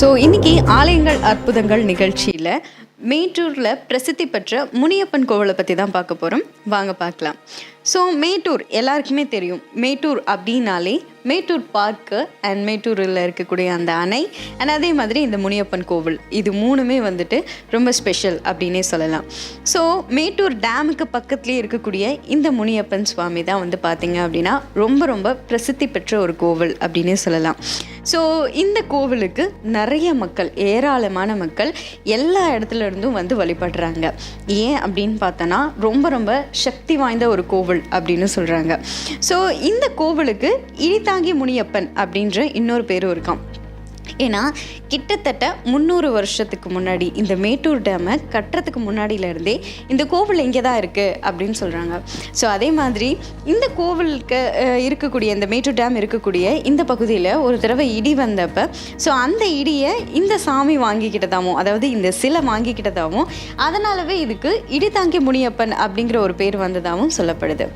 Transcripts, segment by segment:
So இன்னைக்கு ஆலயங்கள் அற்புதங்கள் நிகழ்ச்சியில் மேட்டூரில் பிரசித்தி பெற்ற முனியப்பன் கோவிலை பற்றி தான் பார்க்க போகிறோம் வாங்க பார்க்கலாம். ஸோ மேட்டூர் எல்லாருக்குமே தெரியும். மேட்டூர் அப்படின்னாலே மேட்டூர் பார்க்கு அண்ட் மேட்டூரில் இருக்கக்கூடிய அந்த அணை அண்ட் அதே மாதிரி இந்த முனியப்பன் கோவில். இது மூணுமே வந்துட்டு ரொம்ப ஸ்பெஷல் அப்படின்னே சொல்லலாம். ஸோ மேட்டூர் டேமுக்கு பக்கத்துலேயே இருக்கக்கூடிய இந்த முனியப்பன் சுவாமி தான் வந்து பார்த்தீங்க அப்படின்னா ரொம்ப ரொம்ப பிரசித்தி பெற்ற ஒரு கோவில் அப்படின்னே சொல்லலாம். ஸோ இந்த கோவிலுக்கு நிறைய மக்கள் ஏராளமான மக்கள் எல்லா இடத்துல இருந்தும் வந்து வழிபடுறாங்க. ஏன் அப்படின்னு பார்த்தோன்னா ரொம்ப ரொம்ப சக்தி வாய்ந்த ஒரு கோவில் அப்படின்னு சொல்கிறாங்க ஸோ இந்த கோவிலுக்கு இனிதாங்கி முனியப்பன் அப்படின்ற இன்னொரு பேரும் இருக்கான் ஏன்னா கிட்டத்தட்ட முந்நூறு வருஷத்துக்கு முன்னாடி இந்த மேட்டூர் டேமை கட்டுறதுக்கு முன்னாடியிலேருந்தே இந்த கோவில் இங்கே தான் இருக்குது அப்படின்னு சொல்கிறாங்க ஸோ அதே மாதிரி இந்த கோவிலுக்கு இருக்கக்கூடிய இந்த மேட்டூர் டேம் இருக்கக்கூடிய இந்த பகுதியில் ஒரு தடவை இடி வந்தப்போ ஸோ அந்த இடியை இந்த சாமி வாங்கிக்கிட்டதாகவும் அதாவது இந்த சிலை வாங்கிக்கிட்டதாகவும் அதனாலவே இதுக்கு இடி தாங்கி முனியப்பன் அப்படிங்கிற ஒரு பேர் வந்ததாகவும் சொல்லப்படுது.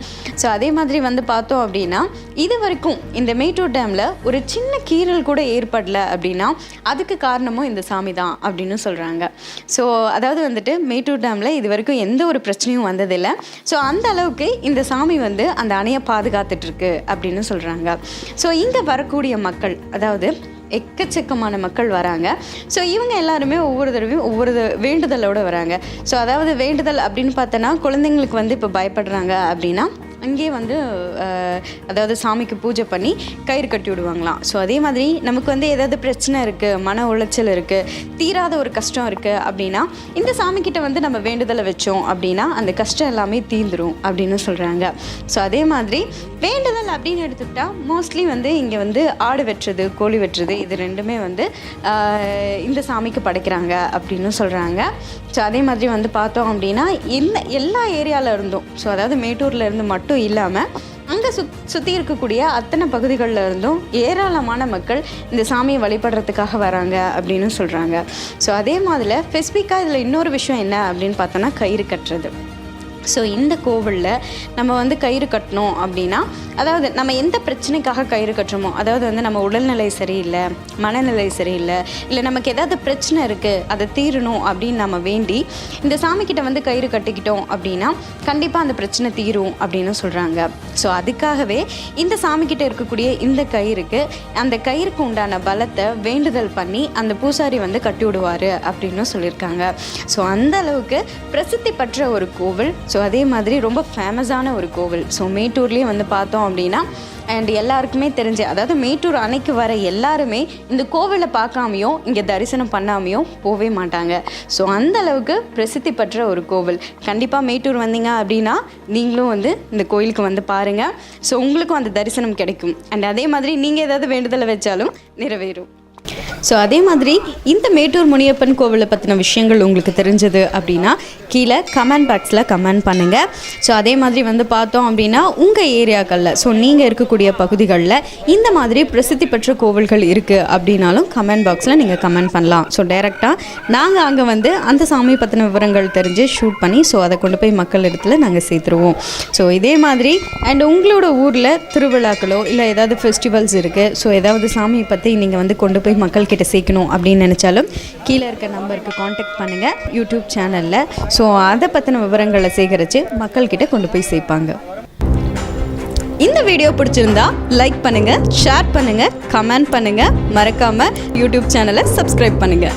ஸோ அதே மாதிரி வந்து பார்த்தோம் அப்படின்னா இது வரைக்கும் இந்த மேட்டூர் டேமில் ஒரு சின்ன கீறல் கூட ஏற்படல அப்படின்னு அப்படின்னா அதுக்கு காரணமும் இந்த சாமி தான் அப்படின்னு சொல்கிறாங்க ஸோ அதாவது வந்துட்டு மேட்டூர் டேமில் இது வரைக்கும் எந்த ஒரு பிரச்சனையும் வந்ததில்லை. ஸோ அந்த அளவுக்கு இந்த சாமி வந்து அந்த அணையை பாதுகாத்துட்ருக்கு அப்படின்னு சொல்கிறாங்க ஸோ இங்கே வரக்கூடிய மக்கள் அதாவது எக்கச்சக்கமான மக்கள் வராங்க. ஸோ இவங்க எல்லாருமே ஒவ்வொரு தடவையும் ஒவ்வொரு வேண்டுதலோடு வராங்க. ஸோ அதாவது வேண்டுதல் அப்படின்னு பார்த்தோன்னா குழந்தைங்களுக்கு வந்து இப்போ பயப்படுறாங்க அப்படின்னா அங்கேயே வந்து அதாவது சாமிக்கு பூஜை பண்ணி கயிறு கட்டி விடுவாங்களாம் ஸோ அதே மாதிரி நமக்கு வந்து ஏதாவது பிரச்சனை இருக்குது மன உளைச்சல் இருக்குது தீராத ஒரு கஷ்டம் இருக்குது அப்படின்னா இந்த சாமிக்கிட்ட வந்து நம்ம வேண்டுதலை வச்சோம் அப்படின்னா அந்த கஷ்டம் எல்லாமே தீர்ந்துடும் அப்படின்னு சொல்கிறாங்க ஸோ அதே மாதிரி வேண்டுதல் அப்படின்னு எடுத்துக்கிட்டால் மோஸ்ட்லி வந்து இங்கே வந்து ஆடு வெட்டுறது கோழி வெட்டுறது இது ரெண்டுமே வந்து இந்த சாமிக்கு படைக்கிறாங்க அப்படின்னு சொல்கிறாங்க ஸோ அதே மாதிரி வந்து பார்த்தோம் அப்படின்னா என்ன எல்லா ஏரியாவில் இருந்தும் ஸோ அதாவது மேட்டூரில் இருந்து மட்டும் இல்லாமல் அங்கே சுத் சுற்றி இருக்கக்கூடிய அத்தனை பகுதிகளில் இருந்தும் ஏராளமான மக்கள் இந்த சாமியை வழிபடுறதுக்காக வராங்க அப்படின்னு சொல்கிறாங்க ஸோ அதே மாதிரி ஸ்பெசிஃபிக்காக இதில் இன்னொரு விஷயம் என்ன அப்படின்னு பார்த்தோன்னா கயிறு கட்டுறது. ஸோ இந்த கோவிலில் நம்ம வந்து கயிறு கட்டணும் அப்படின்னா அதாவது நம்ம எந்த பிரச்சனைக்காக கயிறு கட்டுறோமோ அதாவது வந்து நம்ம உடல்நிலை சரியில்லை மனநிலை சரியில்லை இல்லை நமக்கு ஏதாவது பிரச்சனை இருக்குது அதை தீரணும் அப்படின்னு நம்ம வேண்டி இந்த சாமிக்கிட்ட வந்து கயிறு கட்டிக்கிட்டோம் அப்படின்னா கண்டிப்பாக அந்த பிரச்சனை தீரும் அப்படின்னு சொல்கிறாங்க ஸோ அதுக்காகவே இந்த சாமிக்கிட்ட இருக்கக்கூடிய இந்த கயிறுக்கு அந்த கயிறுக்கு உண்டான பலத்தை வேண்டுதல் பண்ணி அந்த பூசாரி வந்து கட்டி விடுவார் அப்படின்னு சொல்லியிருக்காங்க. ஸோ அந்த அளவுக்கு பிரசித்தி பெற்ற ஒரு கோவில். ஸோ அதே மாதிரி ரொம்ப ஃபேமஸான ஒரு கோவில். ஸோ மேட்டூர்லேயே வந்து பார்த்தோம் அப்படின்னா அண்ட் எல்லாருக்குமே தெரிஞ்ச அதாவது மேட்டூர் அணைக்கு வர எல்லாருமே இந்த கோவிலை பார்க்காமையோ இங்கே தரிசனம் பண்ணாமையோ போவே மாட்டாங்க. ஸோ அந்த அளவுக்கு பிரசித்தி பெற்ற ஒரு கோவில். கண்டிப்பாக மேட்டூர் வந்தீங்க அப்படின்னா நீங்களும் வந்து இந்த கோயிலுக்கு வந்து பாருங்கள் ஸோ உங்களுக்கும் அந்த தரிசனம் கிடைக்கும். அண்ட் அதே மாதிரி நீங்கள் ஏதாவது வேண்டுதலை வச்சாலும் நிறைவேறும். ஸோ அதே மாதிரி இந்த மேட்டூர் முனியப்பன் கோவிலை பற்றின விஷயங்கள் உங்களுக்கு தெரிஞ்சது அப்படின்னா கீழே கமெண்ட் பாக்ஸில் கமெண்ட் பண்ணுங்கள் ஸோ அதே மாதிரி வந்து பார்த்தோம் அப்படின்னா உங்கள் ஏரியாக்களில் ஸோ நீங்கள் இருக்கக்கூடிய பகுதிகளில் இந்த மாதிரி பிரசித்தி பெற்ற கோவில்கள் இருக்குது அப்படின்னாலும் கமெண்ட் பாக்ஸில் நீங்கள் கமெண்ட் பண்ணலாம். ஸோ டைரெக்டாக நாங்கள் அங்கே வந்து அந்த சாமி பற்றின விவரங்கள் தெரிஞ்சு ஷூட் பண்ணி ஸோ அதை கொண்டு போய் மக்கள் இடத்துல நாங்கள் சேர்த்துருவோம். ஸோ இதே மாதிரி அண்ட் உங்களோட ஊரில் திருவிழாக்களோ இல்லை ஏதாவது ஃபெஸ்டிவல்ஸ் இருக்குது ஸோ ஏதாவது சாமியை பற்றி நீங்கள் வந்து கொண்டு போய் மக்கள்கிட்ட சேர்க்கணும் அப்படின்னு நினச்சாலும் கீழே இருக்க நம்பருக்கு காண்டாக்ட் பண்ணுங்கள் யூடியூப் சேனலில் ஸோ அதை பற்றின விவரங்களை சேகரித்து மக்கள்கிட்ட கொண்டு போய் சேர்ப்பாங்க. இந்த வீடியோ பிடிச்சிருந்தா லைக் பண்ணுங்கள் ஷேர் பண்ணுங்கள் கமெண்ட் பண்ணுங்கள் மறக்காமல் யூடியூப் சேனலை சப்ஸ்கிரைப் பண்ணுங்கள்